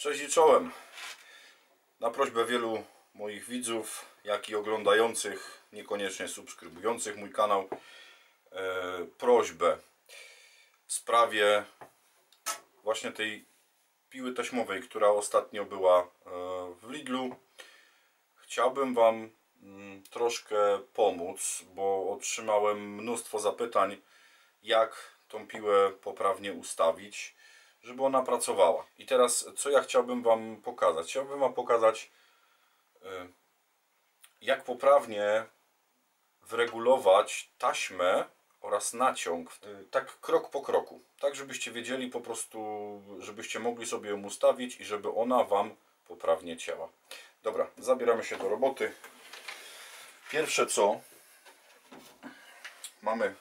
Cześć i czołem. Na prośbę wielu moich widzów, jak i oglądających, niekoniecznie subskrybujących mój kanał, e, prośbę w sprawie właśnie tej piły taśmowej, która ostatnio była e, w Lidlu. Chciałbym Wam mm, troszkę pomóc, bo otrzymałem mnóstwo zapytań, jak tą piłę poprawnie ustawić, żeby ona pracowała. I teraz, co ja chciałbym Wam pokazać? Chciałbym Wam pokazać, y, jak poprawnie wyregulować taśmę oraz naciąg, tak krok po kroku. Tak, żebyście wiedzieli po prostu, żebyście mogli sobie ją ustawić i żeby ona Wam poprawnie cięła. Dobra, zabieramy się do roboty. Pierwsze co, mamy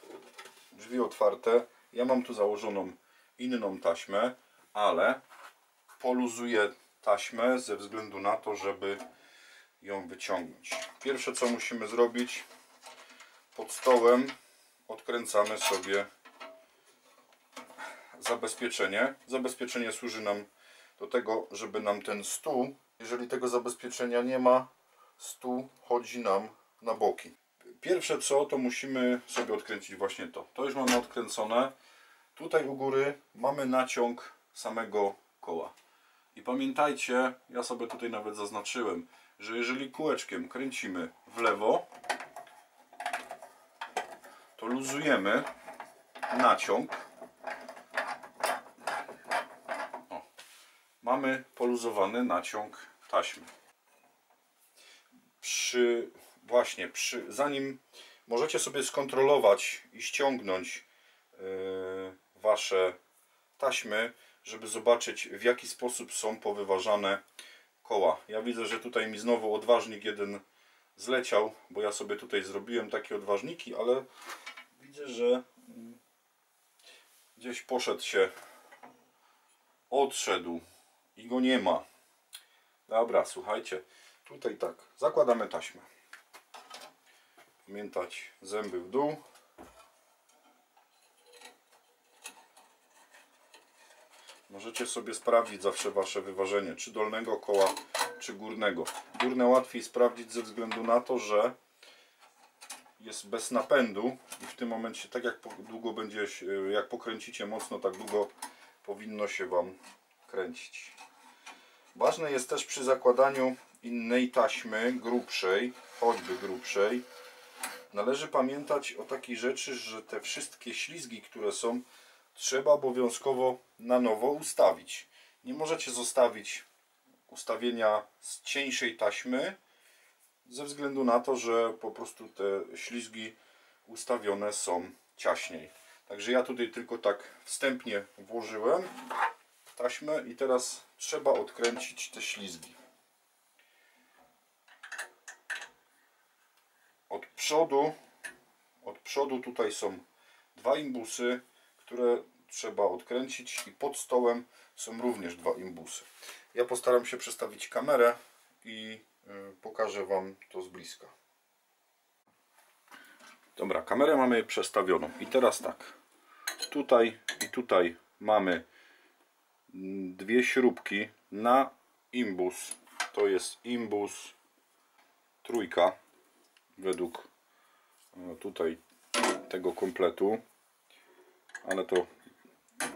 drzwi otwarte. Ja mam tu założoną inną taśmę, ale poluzuję taśmę ze względu na to, żeby ją wyciągnąć. Pierwsze co musimy zrobić, pod stołem odkręcamy sobie zabezpieczenie. Zabezpieczenie służy nam do tego, żeby nam ten stół, jeżeli tego zabezpieczenia nie ma, stół chodzi nam na boki. Pierwsze co, to musimy sobie odkręcić właśnie to. To już mamy odkręcone. Tutaj u góry mamy naciąg samego koła. I pamiętajcie, ja sobie tutaj nawet zaznaczyłem, że jeżeli kółeczkiem kręcimy w lewo, to luzujemy naciąg. O, mamy poluzowany naciąg taśmy. Przy właśnie, przy, zanim możecie sobie skontrolować i ściągnąć yy, wasze taśmy, żeby zobaczyć w jaki sposób są powyważane koła. Ja widzę, że tutaj mi znowu odważnik jeden zleciał, bo ja sobie tutaj zrobiłem takie odważniki, ale widzę, że mm, gdzieś poszedł się, odszedł i go nie ma. Dobra, słuchajcie, tutaj tak, zakładamy taśmę. Pamiętać zęby w dół. Możecie sobie sprawdzić zawsze Wasze wyważenie, czy dolnego koła, czy górnego. Górne łatwiej sprawdzić ze względu na to, że jest bez napędu i w tym momencie, tak jak długo będzie, jak pokręcicie mocno, tak długo powinno się Wam kręcić. Ważne jest też przy zakładaniu innej taśmy, grubszej, choćby grubszej, należy pamiętać o takiej rzeczy, że te wszystkie ślizgi, które są, trzeba obowiązkowo na nowo ustawić. Nie możecie zostawić ustawienia z cieńszej taśmy, ze względu na to, że po prostu te ślizgi ustawione są ciaśniej. Także ja tutaj tylko tak wstępnie włożyłem taśmę i teraz trzeba odkręcić te ślizgi. Od przodu, od przodu tutaj są dwa imbusy, które trzeba odkręcić i pod stołem są również dwa imbusy. Ja postaram się przestawić kamerę i y, pokażę Wam to z bliska. Dobra, kamerę mamy przestawioną i teraz tak, tutaj i tutaj mamy dwie śrubki na imbus. To jest imbus trójka według e, tutaj tego kompletu ale to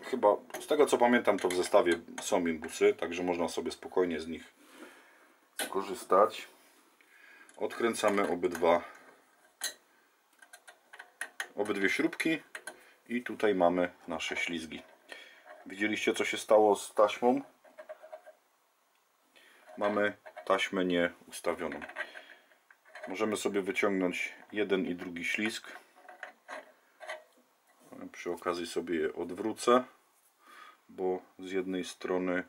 chyba z tego co pamiętam to w zestawie są imbusy także można sobie spokojnie z nich skorzystać. Odkręcamy obydwa obydwie śrubki i tutaj mamy nasze ślizgi. Widzieliście co się stało z taśmą? Mamy taśmę nieustawioną Możemy sobie wyciągnąć jeden i drugi ślizg. Przy okazji sobie je odwrócę, bo z jednej strony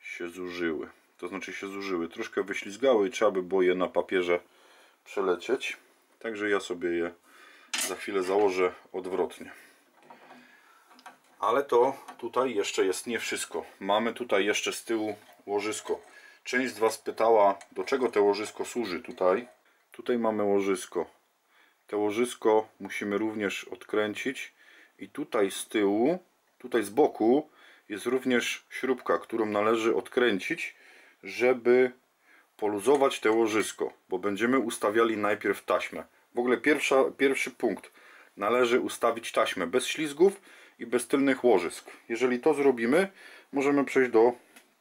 się zużyły. To znaczy się zużyły, troszkę wyślizgały i trzeba by było je na papierze przelecieć. Także ja sobie je za chwilę założę odwrotnie. Ale to tutaj jeszcze jest nie wszystko. Mamy tutaj jeszcze z tyłu łożysko. Część z Was pytała, do czego to łożysko służy tutaj. Tutaj mamy łożysko. To łożysko musimy również odkręcić i tutaj z tyłu, tutaj z boku jest również śrubka, którą należy odkręcić, żeby poluzować te łożysko, bo będziemy ustawiali najpierw taśmę. W ogóle pierwsza, pierwszy punkt. Należy ustawić taśmę bez ślizgów i bez tylnych łożysk. Jeżeli to zrobimy, możemy przejść do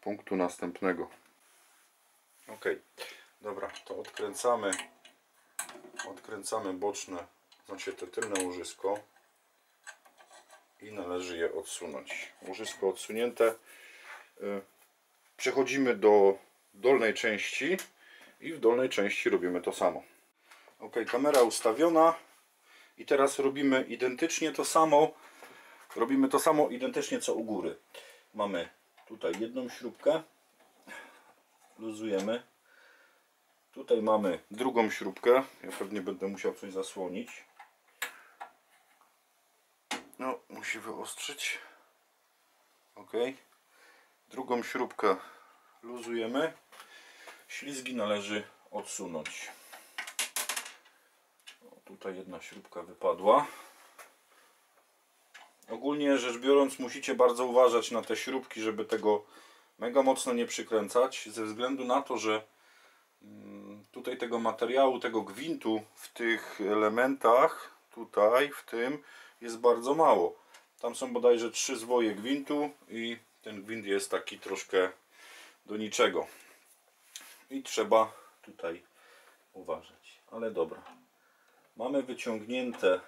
punktu następnego. Ok, dobra, to odkręcamy odkręcamy boczne, znaczy te tylne łożysko i należy je odsunąć. Łożysko odsunięte. Y, Przechodzimy do dolnej części i w dolnej części robimy to samo. Ok, kamera ustawiona i teraz robimy identycznie to samo. Robimy to samo identycznie co u góry. Mamy tutaj jedną śrubkę, luzujemy. Tutaj mamy drugą śrubkę. Ja pewnie będę musiał coś zasłonić. No, musi wyostrzyć. Ok. Drugą śrubkę luzujemy. Ślizgi należy odsunąć. O, tutaj jedna śrubka wypadła. Ogólnie rzecz biorąc musicie bardzo uważać na te śrubki, żeby tego mega mocno nie przykręcać, ze względu na to, że mm, tutaj tego materiału, tego gwintu w tych elementach, tutaj w tym jest bardzo mało. Tam są bodajże trzy zwoje gwintu i ten gwint jest taki troszkę do niczego. I trzeba tutaj uważać. Ale dobra. Mamy wyciągnięte.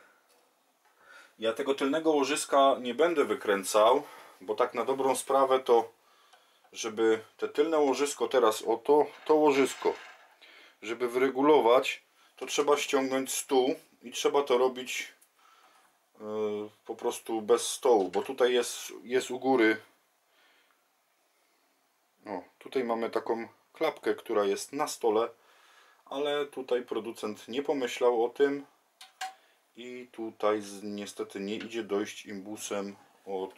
Ja tego tylnego łożyska nie będę wykręcał, bo tak na dobrą sprawę to żeby te tylne łożysko teraz o to, to łożysko żeby wyregulować to trzeba ściągnąć stół i trzeba to robić po prostu bez stołu, bo tutaj jest, jest u góry o, tutaj mamy taką klapkę, która jest na stole ale tutaj producent nie pomyślał o tym i tutaj niestety nie idzie dojść imbusem od,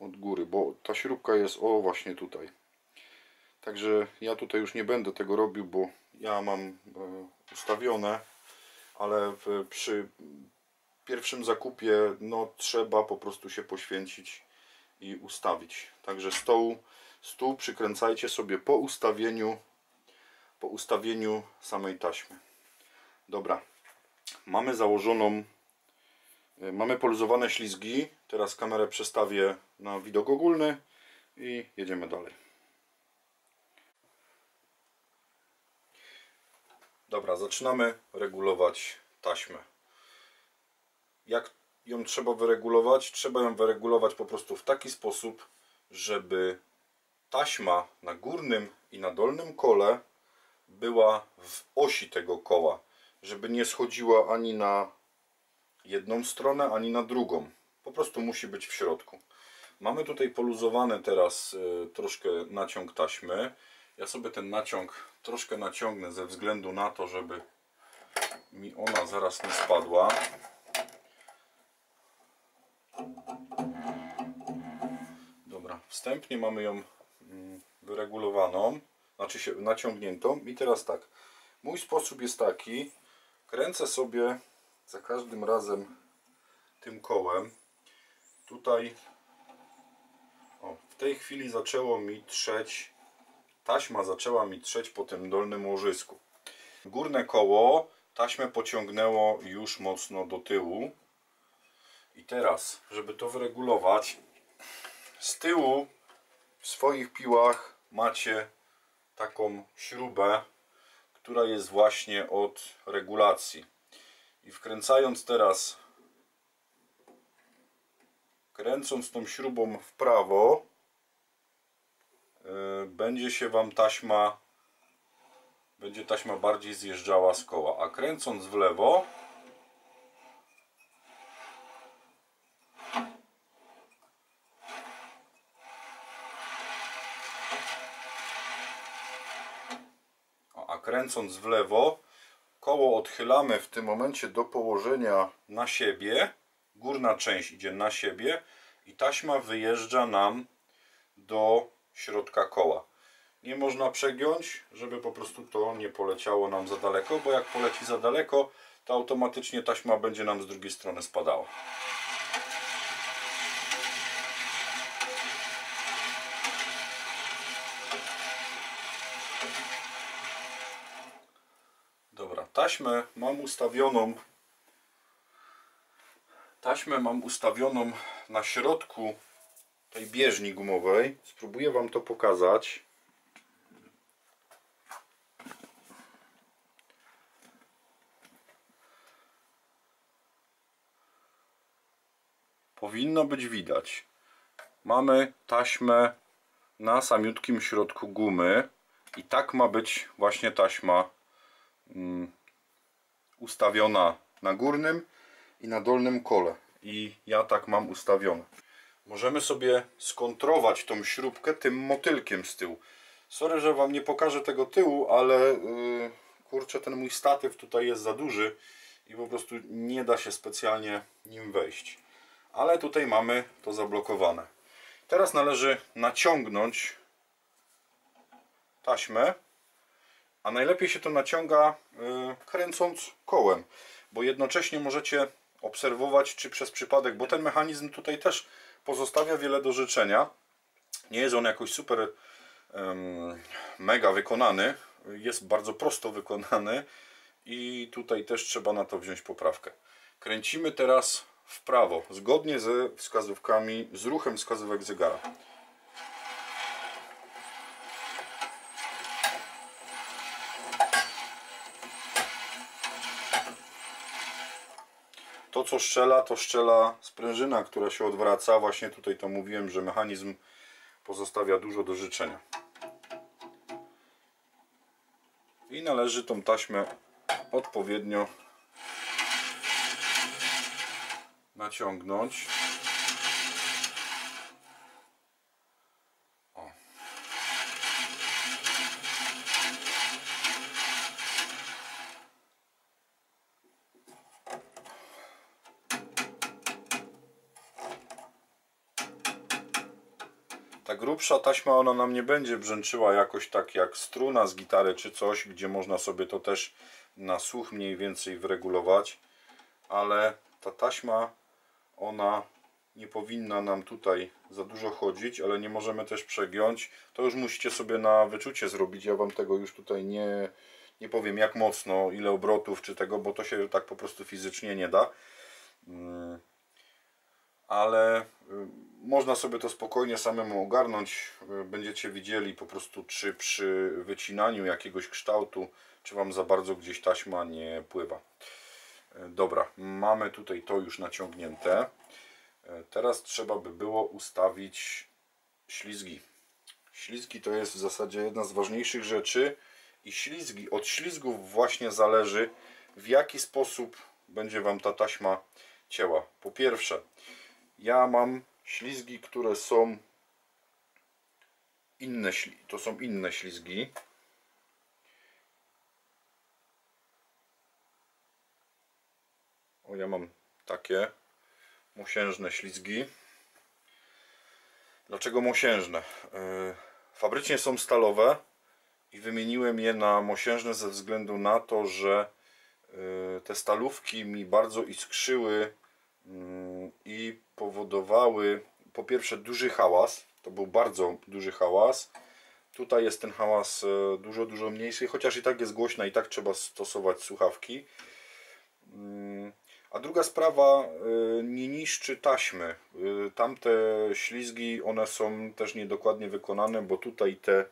od góry, bo ta śrubka jest o właśnie tutaj. Także ja tutaj już nie będę tego robił, bo ja mam e, ustawione, ale przy pierwszym zakupie no, trzeba po prostu się poświęcić i ustawić. Także stół, stół przykręcajcie sobie po ustawieniu po ustawieniu samej taśmy. Dobra, mamy założoną, y, mamy poluzowane ślizgi. Teraz kamerę przestawię na widok ogólny i jedziemy dalej. Dobra, zaczynamy regulować taśmę. Jak ją trzeba wyregulować? Trzeba ją wyregulować po prostu w taki sposób, żeby taśma na górnym i na dolnym kole była w osi tego koła, żeby nie schodziła ani na jedną stronę, ani na drugą. Po prostu musi być w środku. Mamy tutaj poluzowany teraz y, troszkę naciąg taśmy. Ja sobie ten naciąg troszkę naciągnę ze względu na to, żeby mi ona zaraz nie spadła. Wstępnie mamy ją mm, wyregulowaną znaczy się naciągniętą. I teraz tak. Mój sposób jest taki. Kręcę sobie za każdym razem tym kołem. Tutaj o, w tej chwili zaczęło mi trzeć taśma zaczęła mi trzeć po tym dolnym łożysku. Górne koło taśmę pociągnęło już mocno do tyłu. I teraz żeby to wyregulować z tyłu w swoich piłach macie taką śrubę, która jest właśnie od regulacji. I wkręcając teraz, kręcąc tą śrubą w prawo, yy, będzie się Wam taśma będzie taśma bardziej zjeżdżała z koła, a kręcąc w lewo kręcąc w lewo, koło odchylamy w tym momencie do położenia na siebie, górna część idzie na siebie i taśma wyjeżdża nam do środka koła. Nie można przegiąć, żeby po prostu to nie poleciało nam za daleko, bo jak poleci za daleko, to automatycznie taśma będzie nam z drugiej strony spadała. Taśmę mam ustawioną taśmę mam ustawioną na środku tej bieżni gumowej. Spróbuję Wam to pokazać. Powinno być widać. Mamy taśmę na samiutkim środku gumy i tak ma być właśnie taśma mm, ustawiona na górnym i na dolnym kole. I ja tak mam ustawione. Możemy sobie skontrować tą śrubkę tym motylkiem z tyłu. Sorry, że wam nie pokażę tego tyłu ale yy, kurczę ten mój statyw tutaj jest za duży i po prostu nie da się specjalnie nim wejść. Ale tutaj mamy to zablokowane. Teraz należy naciągnąć taśmę a najlepiej się to naciąga y, kręcąc kołem bo jednocześnie możecie obserwować czy przez przypadek, bo ten mechanizm tutaj też pozostawia wiele do życzenia. Nie jest on jakoś super mega wykonany. Jest bardzo prosto wykonany i tutaj też trzeba na to wziąć poprawkę. Kręcimy teraz w prawo zgodnie ze wskazówkami z ruchem wskazówek zegara co szczela to szczela sprężyna która się odwraca. Właśnie tutaj to mówiłem że mechanizm pozostawia dużo do życzenia. I należy tą taśmę odpowiednio naciągnąć o. Ta grubsza taśma ona nam nie będzie brzęczyła jakoś tak jak struna z gitary czy coś, gdzie można sobie to też na słuch mniej więcej wyregulować, ale ta taśma ona nie powinna nam tutaj za dużo chodzić, ale nie możemy też przegiąć. To już musicie sobie na wyczucie zrobić. Ja Wam tego już tutaj nie, nie powiem jak mocno, ile obrotów czy tego, bo to się tak po prostu fizycznie nie da. Ale y, można sobie to spokojnie samemu ogarnąć. Y, Będziecie widzieli po prostu czy przy wycinaniu jakiegoś kształtu, czy Wam za bardzo gdzieś taśma nie pływa. Y, Dobra, mamy tutaj to już naciągnięte. Teraz trzeba by było ustawić ślizgi. Ślizgi to jest w zasadzie jedna z ważniejszych rzeczy i ślizgi, od ślizgów właśnie zależy w jaki sposób będzie Wam ta taśma cięła. Po pierwsze, ja mam ślizgi, które są inne, to są inne ślizgi. O, ja mam takie mosiężne ślizgi. Dlaczego mosiężne? Yy, Fabrycznie są stalowe i wymieniłem je na mosiężne ze względu na to, że yy, te stalówki mi bardzo iskrzyły i powodowały po pierwsze duży hałas. To był bardzo duży hałas. Tutaj jest ten hałas e, dużo, dużo mniejszy, chociaż i tak jest głośno i tak trzeba stosować słuchawki. Mm, A druga sprawa, y, nie niszczy taśmy. Y, Tamte ślizgi, one są też niedokładnie wykonane, bo tutaj te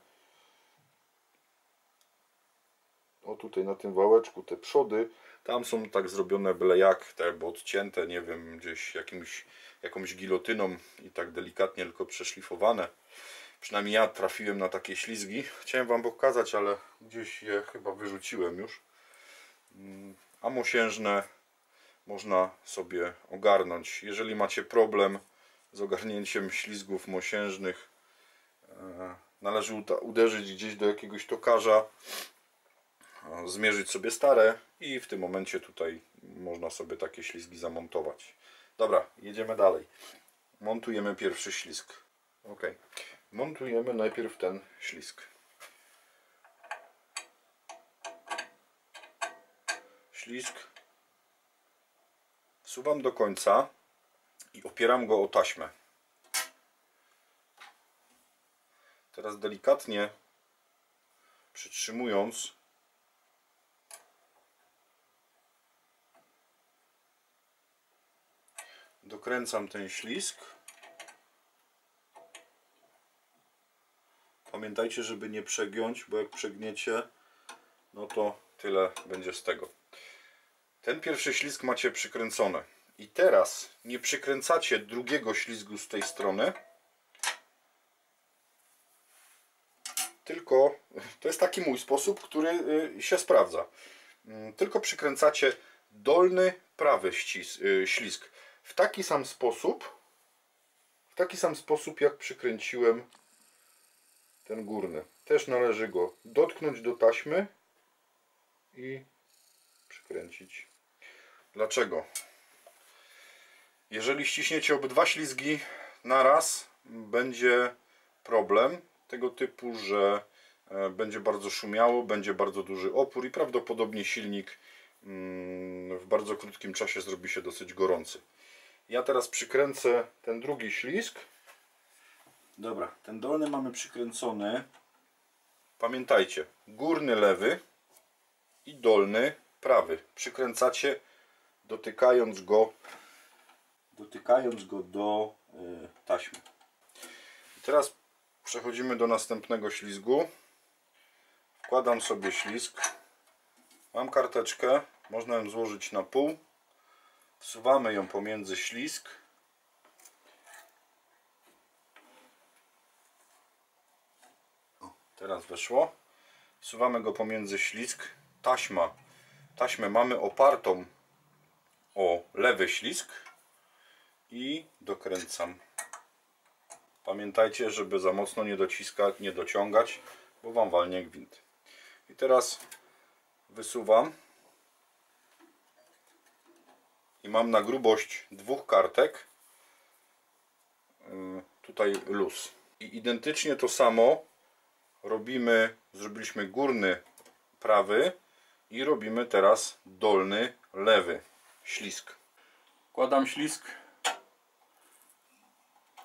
o tutaj na tym wałeczku te przody, tam są tak zrobione byle jak, te jakby odcięte, nie wiem, gdzieś jakimś, jakąś gilotyną i tak delikatnie tylko przeszlifowane. Przynajmniej ja trafiłem na takie ślizgi. Chciałem Wam pokazać, ale gdzieś je chyba wyrzuciłem już. Mm, A mosiężne można sobie ogarnąć. Jeżeli macie problem z ogarnięciem ślizgów mosiężnych, e, należy uderzyć gdzieś do jakiegoś tokarza, zmierzyć sobie stare i w tym momencie tutaj można sobie takie ślizgi zamontować. Dobra, jedziemy dalej. Montujemy pierwszy ślizg. Ok. Montujemy najpierw ten ślizg. Ślizg wsuwam do końca i opieram go o taśmę. Teraz delikatnie przytrzymując dokręcam ten ślisk. Pamiętajcie, żeby nie przegiąć, bo jak przegniecie, no to tyle będzie z tego. Ten pierwszy ślizg macie przykręcony. I teraz nie przykręcacie drugiego ślizgu z tej strony, tylko to jest taki mój sposób, który y, się sprawdza. Mm, tylko przykręcacie dolny prawy y, ślizg w taki sam sposób, w taki sam sposób jak przykręciłem ten górny. Też należy go dotknąć do taśmy i przykręcić. Dlaczego? Jeżeli ściśniecie obydwa ślizgi naraz, będzie problem tego typu, że e, będzie bardzo szumiało, będzie bardzo duży opór i prawdopodobnie silnik mm, w bardzo krótkim czasie zrobi się dosyć gorący. Ja teraz przykręcę ten drugi ślizg. Dobra, ten dolny mamy przykręcony. Pamiętajcie, górny lewy i dolny prawy. Przykręcacie dotykając go dotykając go do y, taśmy. I teraz przechodzimy do następnego ślizgu. Wkładam sobie ślizg. Mam karteczkę, można ją złożyć na pół. Wsuwamy ją pomiędzy ślizg. O, teraz weszło. Wsuwamy go pomiędzy ślizg. Taśma. Taśmę mamy opartą o lewy ślizg i dokręcam. Pamiętajcie, żeby za mocno nie dociskać, nie dociągać, bo Wam walnie gwint. I teraz wysuwam i mam na grubość dwóch kartek y, tutaj luz. I identycznie to samo robimy, zrobiliśmy górny prawy i robimy teraz dolny lewy ślisk. Kładam ślisk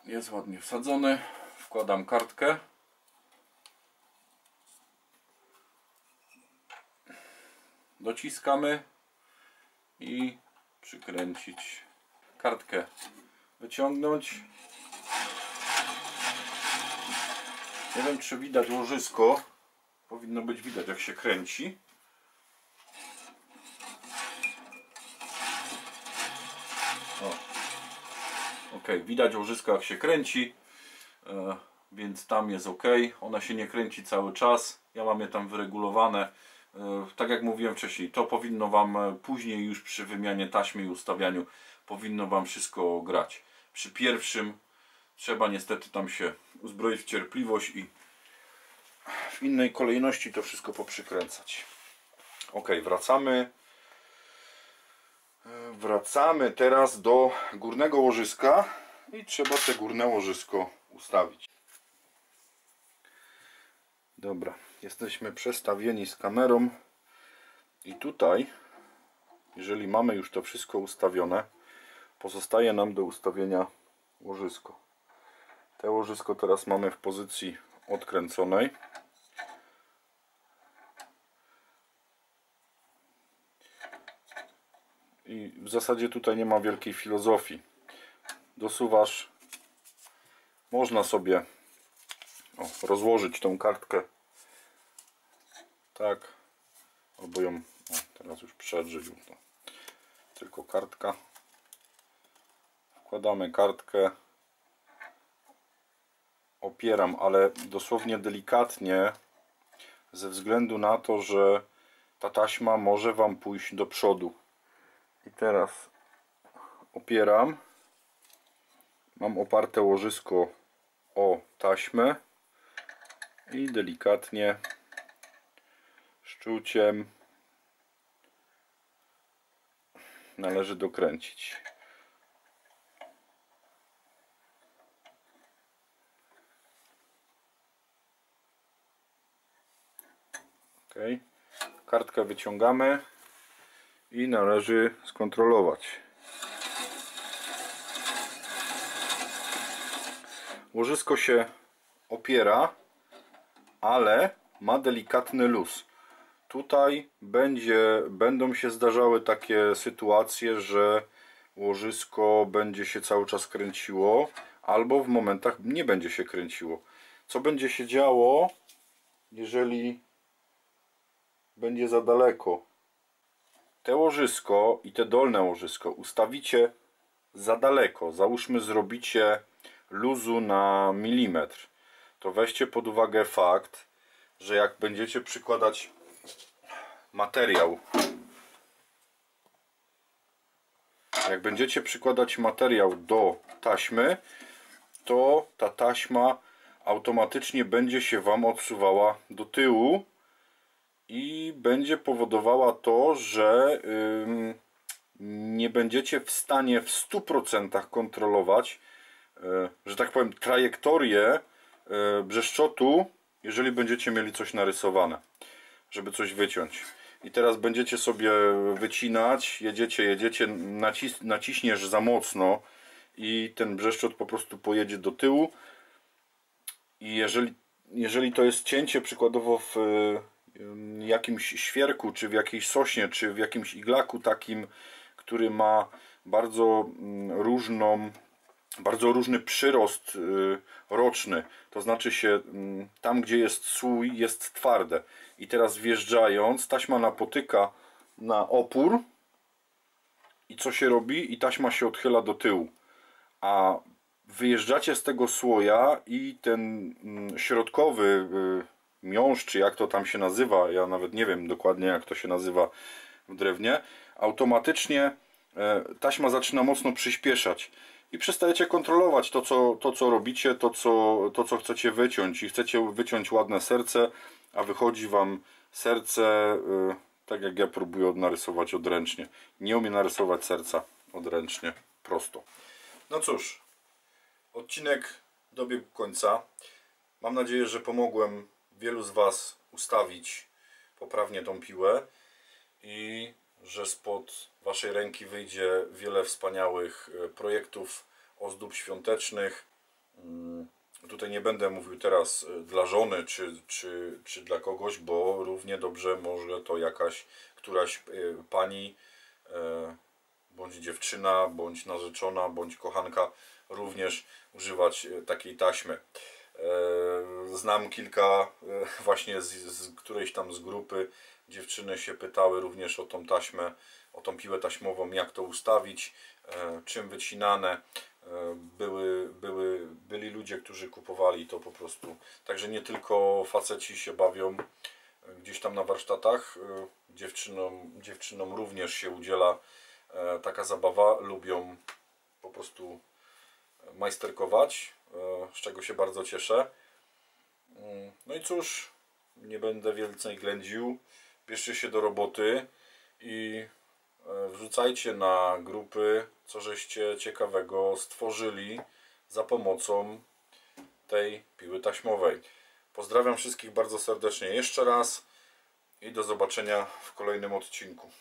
jest ładnie wsadzony. Wkładam kartkę. Dociskamy i przykręcić kartkę. Wyciągnąć. Nie wiem czy widać łożysko. Powinno być widać jak się kręci. ok, widać łożysko jak się kręci e, więc tam jest ok ona się nie kręci cały czas ja mam je tam wyregulowane tak jak mówiłem wcześniej to powinno Wam e, później już przy wymianie taśmy i ustawianiu powinno Wam wszystko grać. Przy pierwszym trzeba niestety tam się uzbroić w cierpliwość i w innej kolejności to wszystko poprzykręcać. Ok, wracamy. Wracamy teraz do górnego łożyska i trzeba te górne łożysko ustawić. Dobra, jesteśmy przestawieni z kamerą i tutaj, jeżeli mamy już to wszystko ustawione, pozostaje nam do ustawienia łożysko. Te łożysko teraz mamy w pozycji odkręconej. i w zasadzie tutaj nie ma wielkiej filozofii dosuwasz można sobie o, rozłożyć tą kartkę tak. Albo ją o, teraz już przedrzeć no. tylko kartka. Wkładamy kartkę. Opieram, ale dosłownie delikatnie ze względu na to, że ta taśma może Wam pójść do przodu. I teraz opieram. Mam oparte łożysko o taśmę i delikatnie szczuciem należy dokręcić ok kartkę wyciągamy i należy skontrolować. Łożysko się opiera, ale ma delikatny luz. Tutaj będzie, będą się zdarzały takie sytuacje, że łożysko będzie się cały czas kręciło, albo w momentach nie będzie się kręciło. Co będzie się działo, jeżeli będzie za daleko? Te łożysko i te dolne łożysko ustawicie za daleko. Załóżmy, zrobicie luzu na milimetr. To weźcie pod uwagę fakt, że jak będziecie przykładać materiał jak będziecie przykładać materiał do taśmy to ta taśma automatycznie będzie się Wam odsuwała do tyłu i będzie powodowała to, że nie będziecie w stanie w 100% kontrolować, yy, że tak powiem, trajektorię yy, brzeszczotu, jeżeli będziecie mieli coś narysowane, żeby coś wyciąć. I teraz będziecie sobie wycinać, jedziecie, jedziecie, nacis naciśniesz za mocno i ten brzeszczot po prostu pojedzie do tyłu. I jeżeli, jeżeli to jest cięcie przykładowo w jakimś świerku, czy w jakiejś sośnie, czy w jakimś iglaku takim, który ma bardzo mm, różną bardzo różny przyrost y, roczny. To znaczy się mm, tam, gdzie jest słój, jest twarde. I teraz wjeżdżając, taśma napotyka na opór i co się robi? I taśma się odchyla do tyłu. A wyjeżdżacie z tego słoja i ten mm, środkowy y, miąższ, czy jak to tam się nazywa, ja nawet nie wiem dokładnie jak to się nazywa w drewnie, automatycznie e, taśma zaczyna mocno przyspieszać i przestajecie kontrolować to co, to, co robicie, to co, to, co chcecie wyciąć i chcecie wyciąć ładne serce, a wychodzi Wam serce yy, tak jak ja próbuję narysować odręcznie. Nie umiem narysować serca odręcznie, prosto. No cóż, odcinek dobiegł końca. Mam nadzieję, że pomogłem wielu z Was ustawić poprawnie tą piłę i że spod Waszej ręki wyjdzie wiele wspaniałych e, projektów, ozdób świątecznych. Mm, tutaj nie będę mówił teraz e, dla żony czy, czy, czy dla kogoś, bo równie dobrze może to jakaś któraś e, pani bądź dziewczyna, bądź narzeczona, bądź kochanka również używać takiej taśmy. Znam kilka właśnie z, z którejś tam z grupy Dziewczyny się pytały również o tą taśmę, o tą piłę taśmową, jak to ustawić, e, czym wycinane. E, były, były, byli ludzie, którzy kupowali to po prostu. Także nie tylko faceci się bawią e, gdzieś tam na warsztatach. Dziewczynom, dziewczynom również się udziela taka zabawa. Lubią po prostu majsterkować, z czego się bardzo cieszę. Mm, no i cóż, nie będę więcej ględził bierzcie się do roboty i e, wrzucajcie na grupy, co żeście ciekawego stworzyli za pomocą tej piły taśmowej. Pozdrawiam wszystkich bardzo serdecznie jeszcze raz i do zobaczenia w kolejnym odcinku.